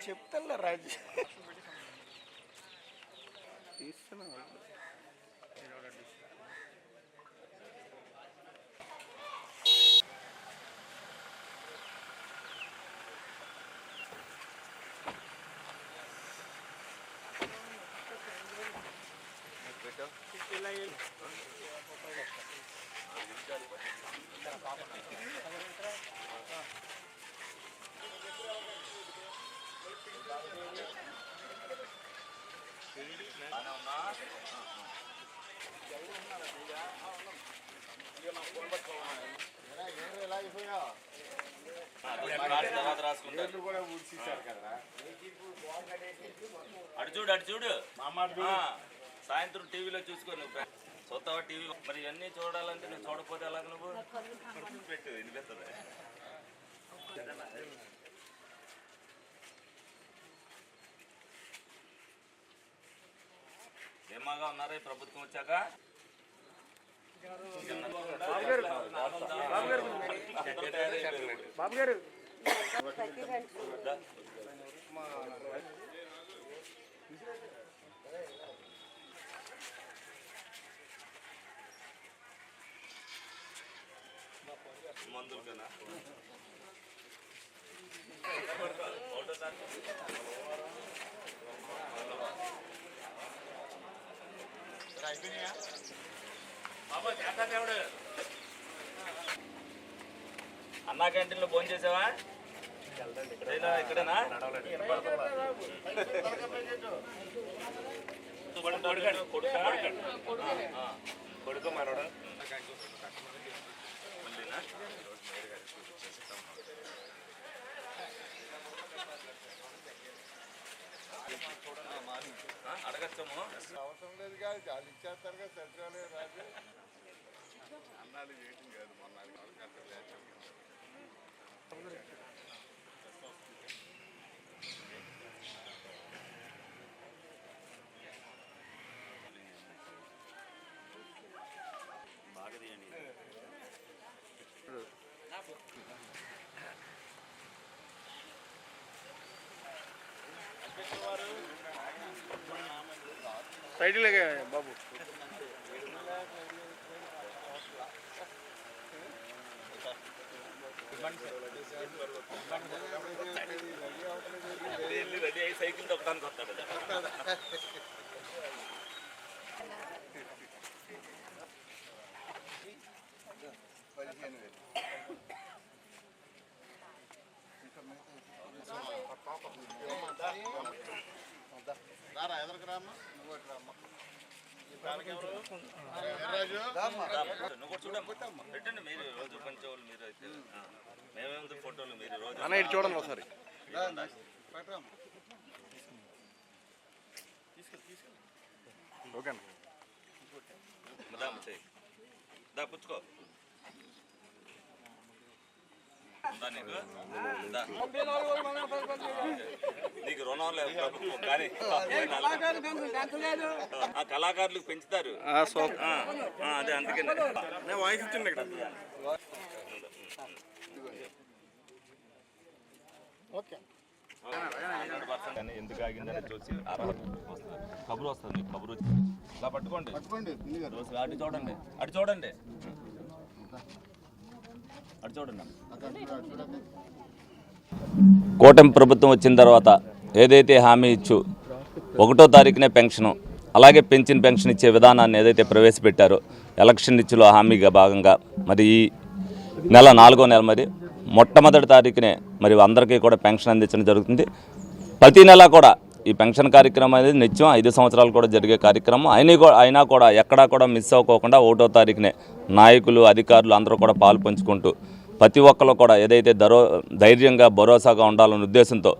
నేను చెప్తానులే రాజు తీస్తున్నా అటు చూడు అటు చూడు. ఆ, సాయంత్రం టీవీలో చూసుకో నువ్వు. చూస్తావా టీవీ మరి ఇవన్నీ చూడాలంటే నువ్వు చూడకపోతే ఎలాగ నువ్వు? పెట్టు వినిపిస్తుంది ఏమాగా ఉన్నారా? ఈ ప్రభుత్వం వచ్చాక? బాబు గారు మందులకేనా? అన్నా క్యాంటీన్లో ఫోన్ చేసావా ఇక్కడేనా ఇక్కడేనా కొడుకు మనోడు అడగచ్చము అవసరం లేదు కాదు వాళ్ళు ఇచ్చేస్తారు కదా సచివాలయం రాజు అన్నాడు చేయటం కాదు మొన్న అడగట్టు బాబు. వెళ్ళి రెడీ అయ్యి సైకిల్ తొక్కడానికి వస్తాడు పదిహేను వేలు రారా రామ్మా? మీరు మీరు అయితే ఫోటోలు మీరు రోజు అన్న ఇటు చూడండి ఒకసారి. ఓకే అన్న దా పుచ్చుకో. ఉందా నీకు? దా. నీకు రుణం లేదు ప్రభుత్వం కానీ ఆ కళాకారులకు పెంచుతారు. సో ఆ, ఆ, అదే అందుకని నేను వాయిస్ ఇచ్చిండి ఇక్కడ. ఓకే. కానీ ఎందుకు ఆగిందని చూసి కబురు వస్తుంది మీకు కబురు వచ్చి ఇలా పట్టుకోండి. పట్టుకోండి అటు చూడండి అటు చూడండి అటు చూడండి అక్కడ చూడ- చూడండి కూటమి ప్రభుత్వం వచ్చిన తర్వాత ఏదైతే హామీ ఇచ్చు ఒకటో తారీఖునే పెన్షను అలాగే పెన్షన్ పెన్షన్ ఇచ్చే విధానాన్ని ఏదైతే ప్రవేశపెట్టారో ఎలక్షన్ ఇచ్చులో హామీగా భాగంగా మరి ఈ నెల నాలుగో నెల మరి మొట్టమొదటి తారీఖునే మరి అందరికీ కూడా పెన్షన్ అందించడం జరుగుతుంది. ప్రతి నెల కూడా ఈ పెన్షన్ కార్యక్రమం అనేది నిత్యం ఐదు సంవత్సరాలు కూడా జరిగే కార్యక్రమం. అయినా కూడా అయినా కూడా ఎక్కడా కూడా మిస్ అవ్వకోకుండా ఒకటో తారీఖునే నాయకులు అధికారులు అందరూ కూడా పాలు పంచుకుంటూ ప్రతి ఒక్కరు కూడా ఏదైతే దరో ధైర్యంగా భరోసాగా ఉండాలనే ఉద్దేశంతో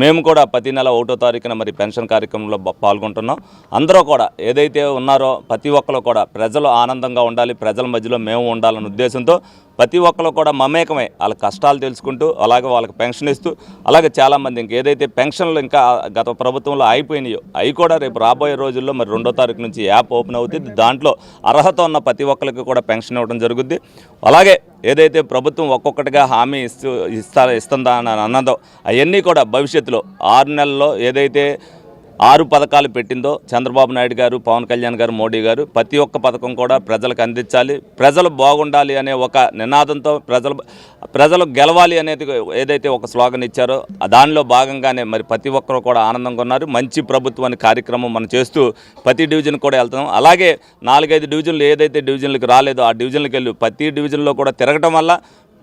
మేము కూడా ప్రతి నెల ఒకటో తారీఖున మరి పెన్షన్ కార్యక్రమంలో పాల్గొంటున్నాం. అందరూ కూడా ఏదైతే ఉన్నారో ప్రతి ఒక్కరు కూడా ప్రజలు ఆనందంగా ఉండాలి ప్రజల మధ్యలో మేము ఉండాలనే ఉద్దేశంతో ప్రతి ఒక్కరు కూడా మమేకమై వాళ్ళ కష్టాలు తెలుసుకుంటూ అలాగే వాళ్ళకి పెన్షన్ ఇస్తూ అలాగే చాలామంది ఇంక ఏదైతే పెన్షన్లు ఇంకా గత ప్రభుత్వంలో అయిపోయినాయో అవి కూడా రేపు రాబోయే రోజుల్లో మరి రెండో తారీఖు నుంచి యాప్ ఓపెన్ అవుతుంది. దాంట్లో అర్హత ఉన్న ప్రతి ఒక్కరికి కూడా పెన్షన్ ఇవ్వడం జరుగుద్ది. అలాగే ఏదైతే ప్రభుత్వం ఒక్కొక్కటిగా హామీ ఇస్తూ ఇస్తా ఇస్తుందా అని అన్నదో అవన్నీ కూడా భవిష్యత్తులో ఆరు నెలల్లో ఏదైతే ఆరు పథకాలు పెట్టిందో చంద్రబాబు నాయుడు గారు పవన్ కళ్యాణ్ గారు మోడీ గారు ప్రతి ఒక్క పథకం కూడా ప్రజలకు అందించాలి. ప్రజలు బాగుండాలి అనే ఒక నినాదంతో ప్రజలు ప్రజలు గెలవాలి అనేది ఏదైతే ఒక స్లోగన్ ఇచ్చారో దానిలో భాగంగానే మరి ప్రతి ఒక్కరు కూడా ఆనందంగా ఉన్నారు. మంచి ప్రభుత్వం అనే కార్యక్రమం మనం చేస్తూ ప్రతి డివిజన్ కూడా వెళ్తున్నాం. అలాగే నాలుగైదు డివిజన్లు ఏదైతే డివిజన్లకు రాలేదో ఆ డివిజన్లకు వెళ్ళి ప్రతి డివిజన్లో కూడా తిరగటం వల్ల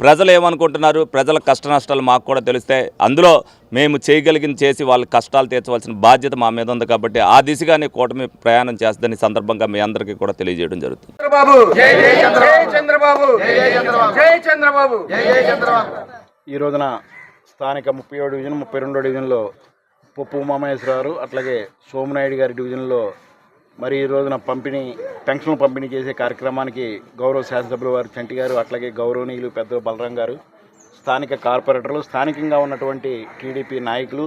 ప్రజలు ఏమనుకుంటున్నారు? ప్రజల కష్ట నష్టాలు మాకు కూడా తెలుస్తాయి అందులో మేము చేయగలిగింది చేసి వాళ్ళ కష్టాలు తీర్చవలసిన బాధ్యత మా మీద ఉంది కాబట్టి ఆ దిశగానే కూటమి ప్రయాణం చేస్తుందని సందర్భంగా మీ అందరికీ కూడా తెలియజేయడం జరుగుతుంది. చంద్రబాబు! జై చంద్రబాబు! జై చంద్రబాబు! ఈ రోజున స్థానిక ముప్పై ఏడు డివిజన్ ముప్పై రెండో డివిజన్లో పప్పు ఉమామహేశ్వరరావు అట్లాగే సోమనాయుడు గారి డివిజన్లో మరి ఈ రోజున పంపిణీ పెన్షన్లు పంపిణీ చేసే కార్యక్రమానికి గౌరవ శాసనసభ్యులు వారు చంటి గారు అట్లాగే గౌరవనీయులు పెద్ద బలరాం గారు స్థానిక కార్పొరేటర్లు స్థానికంగా ఉన్నటువంటి టీడీపీ నాయకులు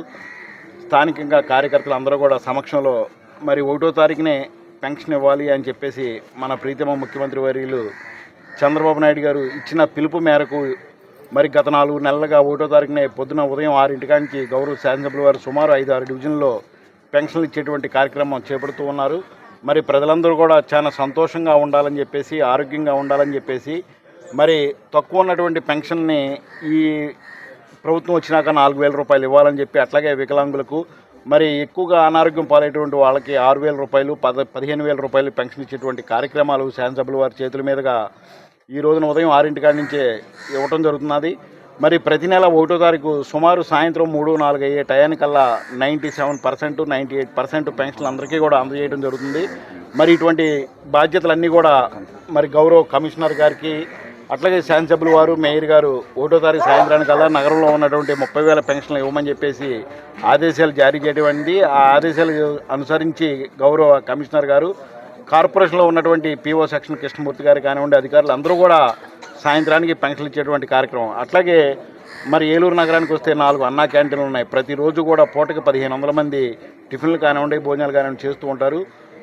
స్థానికంగా కార్యకర్తలు అందరూ కూడా సమక్షంలో మరి ఒకటో తారీఖునే పెన్షన్ ఇవ్వాలి అని చెప్పేసి మన ప్రీతమ ముఖ్యమంత్రి వర్యులు చంద్రబాబు నాయుడు గారు ఇచ్చిన పిలుపు మేరకు మరి గత నాలుగు నెలలుగా ఒకటో తారీఖునే పొద్దున ఉదయం ఆరింటికానికి గౌరవ శాసనసభ్యుల వారు సుమారు ఐదు ఆరు డివిజన్లో పెన్షన్లు ఇచ్చేటువంటి కార్యక్రమం చేపడుతూ ఉన్నారు. మరి ప్రజలందరూ కూడా చాలా సంతోషంగా ఉండాలని చెప్పేసి ఆరోగ్యంగా ఉండాలని చెప్పేసి మరి తక్కువ ఉన్నటువంటి పెన్షన్ని ఈ ప్రభుత్వం వచ్చినాక నాలుగు వేల రూపాయలు ఇవ్వాలని చెప్పి అట్లాగే వికలాంగులకు మరి ఎక్కువగా అనారోగ్యం పాలైనటువంటి వాళ్ళకి ఆరు వేల రూపాయలు పద పదిహేను వేల రూపాయలు పెన్షన్ ఇచ్చేటువంటి కార్యక్రమాలు శాసనసభ్యుల వారి చేతుల మీదుగా ఈ రోజున ఉదయం ఆరింటి కాడి నుంచే ఇవ్వటం జరుగుతున్నది. మరి ప్రతి నెల ఒకటో తారీఖు సుమారు సాయంత్రం మూడు నాలుగు అయ్యే టయానికల్లా ninety seven percent ninety eight percent పెన్షన్లు అందరికీ కూడా అందజేయడం జరుగుతుంది. మరి ఇటువంటి బాధ్యతలన్నీ కూడా మరి గౌరవ కమిషనర్ గారికి అట్లాగే శాసనసభ్యులు వారు మేయర్ గారు ఒకటో తారీఖు సాయంత్రానికల్లా నగరంలో ఉన్నటువంటి ముప్పై వేల పెన్షన్లు ఇవ్వమని చెప్పేసి ఆదేశాలు జారీ చేయడం ఆ ఆదేశాలు అనుసరించి గౌరవ కమిషనర్ గారు కార్పొరేషన్లో ఉన్నటువంటి పీఓ సెక్షన్ కృష్ణమూర్తి గారు కానివ్వండి అధికారులు అందరూ కూడా సాయంత్రానికి పెన్షన్లు ఇచ్చేటువంటి కార్యక్రమం. అట్లాగే మరి ఏలూరు నగరానికి వస్తే నాలుగు అన్నా క్యాంటీన్లు ఉన్నాయి. ప్రతిరోజు కూడా పూటకి పదిహేను వందల మంది టిఫిన్లు కానివ్వండి భోజనాలు కానివ్వండి చేస్తూ ఉంటారు.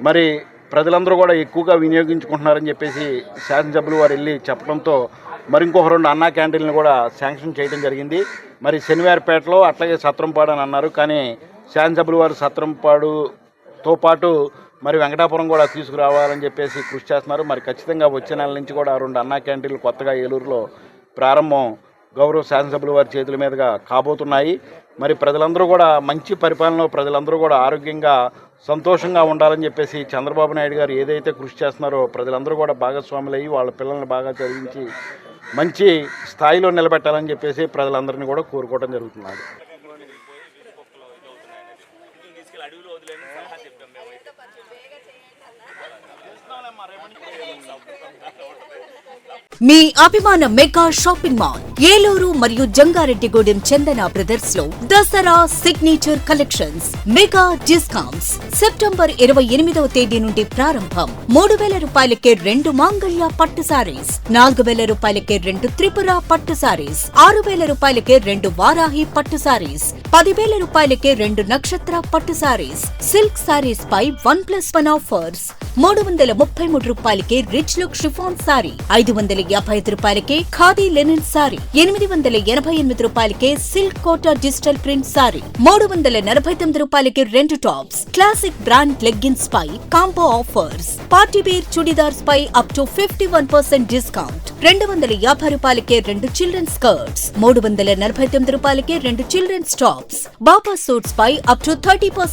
మరి ప్రజలందరూ కూడా ఎక్కువగా వినియోగించుకుంటున్నారని చెప్పేసి శాసనసభ్యులు వారు వెళ్ళి చెప్పడంతో మరి ఇంకొక రెండు అన్నా క్యాంటీన్లు కూడా శాంక్షన్ చేయడం జరిగింది. మరి శనివారపేటలో అట్లాగే సత్రంపాడు అని అన్నారు. కానీ శాసనసభ్యులు వారు సత్రంపాడుతో పాటు మరి వెంకటాపురం కూడా తీసుకురావాలని చెప్పేసి కృషి చేస్తున్నారు. మరి ఖచ్చితంగా వచ్చే నెల నుంచి కూడా రెండు అన్నా క్యాంటీన్లు కొత్తగా ఏలూరులో ప్రారంభం గౌరవ శాసనసభ్యుల వారి చేతుల మీదుగా కాబోతున్నాయి. మరి ప్రజలందరూ కూడా మంచి పరిపాలనలో ప్రజలందరూ కూడా ఆరోగ్యంగా సంతోషంగా ఉండాలని చెప్పేసి చంద్రబాబు నాయుడు గారు ఏదైతే కృషి చేస్తున్నారో ప్రజలందరూ కూడా భాగస్వాములయ్యి వాళ్ళ పిల్లల్ని బాగా చదివించి మంచి స్థాయిలో నిలబెట్టాలని చెప్పేసి ప్రజలందరినీ కూడా కోరుకోవడం జరుగుతున్నది. మీ అభిమాన మెగా షాపింగ్ మాల్ ఏలూరు మరియు Jangareddygudem Chandana బ్రదర్స్లో Dasara signature collections mega discounts September ఇరవై ఎనిమిదవ తేదీ నుండి ప్రారంభం. మూడు వేల రూపాయలకే రెండు మాంగళ్య పట్టు సారీస్ నాలుగు వేల రూపాయలకే రెండు త్రిపుర పట్టు సారీస్ ఆరు వేల రూపాయలకే రెండు వారాహి పట్టు సారీస్ పదివేల రూపాయలకే రెండు నక్షత్ర పట్టు సారీస్ సిల్క్ సారీస్ పై వన్ ప్లస్ వన్ ఆఫర్స్ మూడు వందల ముప్పై మూడు రూపాయలకే రిచ్ లుక్ షిఫాన్ సారీ ఐదు వందల యాభై ఐదు రూపాయలకే ఖాదీ లెనిన్ సారీ ఎనిమిది వందల ఎనభై ఎనిమిది రూపాయలకే silk Kota digital print saree మూడు వందల నలభై తొమ్మిది రూపాయలకి రెండు tops classic brand leggings pi combo offers party wear chudidars pi up to fifty one percent discount రెండు వందల యాభై రూపాయలకే రెండు చిల్డ్రన్ స్కర్ట్స్ మూడు వందల నలభై తొమ్మిది రూపాయలకే రెండు children's tops Baba suits pi up to thirty percent